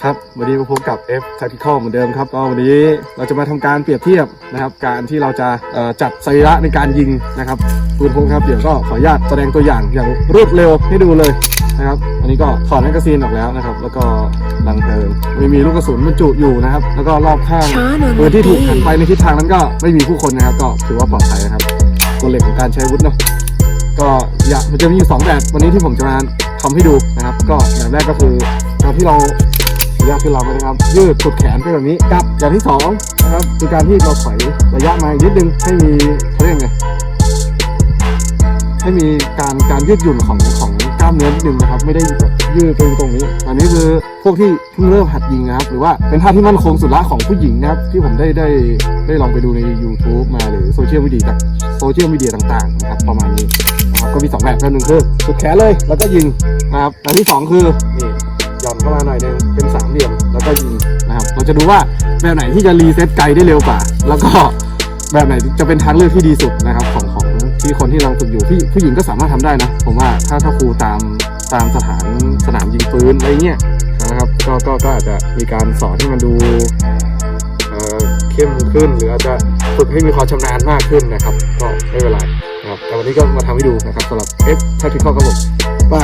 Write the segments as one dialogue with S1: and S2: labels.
S1: ครับวันนี้มาพบกับ F Tactical เหมือนเดิมครับก็วันนี้เราจะมาทำการเปรียบเทียบนะครับ การที่เราจะเอ่อจัดสรีระในการยิงนะครับปืนพกครับเดี๋ยวก็ขออนุญาตแสดงตัวอย่างอย่างรวดเร็วให้ดูเลยนะครับ อันนี้ก็ถอดแมกกาซีนออกแล้วนะครับ แล้วก็ลังเพลิงไม่มีลูกกระสุนบรรจุอยู่นะครับ แล้วก็รอบข้าง
S2: ช้าหน่อย
S1: ปืนที่ถูกหันไปในทิศทางนั้นก็ไม่มีผู้คนนะครับ ก็ถือว่าปลอดภัยนะครับกฎเหล็กของการใช้อาวุธเนาะก็อยากมันจะมีอยู่สองแบบวันนี้ที่ผมจะมาทำให้ดูนะครับ ก็แบบแรกก็คือการที่เรา ระยะที่เรานะครับ ยืดสุดแขนไปแบบนี้กับอย่างที่สองนะครับคือการที่เราถอยระยะมาอีกนิดนึงให้มีเขาเรียกไงให้มีการการยืดหยุ่นของของกล้ามเนื้อนิดนึงนะครับ ไม่ได้แบบยืดตรงตรงนี้ อันนี้คือพวกที่เพิ่งเริ่มหัดยิงนะครับ หรือว่าเป็นท่าที่มั่นคงสุดละของผู้หญิงนะครับ ที่ผมได้ได้ได้ลองไปดูใน YouTube มาหรือโซเชียลมีเดียต่างโซเชียลมีเดียต่างๆนะครับประมาณนี้นะครับก็มีสองแบบแบบหนึ่งคือสุดแขนเลยแล้วก็ยิงนะครับแบบที่สองคือนี่ เข้ามาหน่อยนึงเป็นสามเหลี่ยมแล้วก็ยิงนะครับเราจะดูว่าแบบไหนที่จะรีเซ็ตไกลได้เร็วกว่า แล้วก็แบบไหนจะเป็นทางเลือกที่ดีสุดนะครับของของที่คนที่กำลังฝึกอยู่พี่ผู้หญิงก็สามารถทำได้นะ ผมว่าถ้าถ้าครูตามตามสถานสนามยิงปืนอะไรเงี้ยนะครับก็ก็ก็อาจจะมีการสอนให้มันดูเอ่อเข้มขึ้น หรืออาจจะฝึกให้มีความชำนาญมากขึ้นนะครับ ก็ไม่เป็นไรนะครับแต่วันนี้ก็มาทำให้ดูนะครับสำหรับ F Tactical ครับผมป้า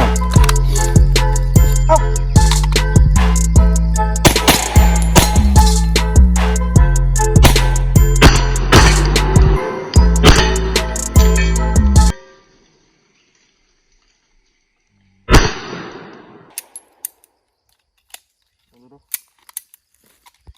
S1: буду.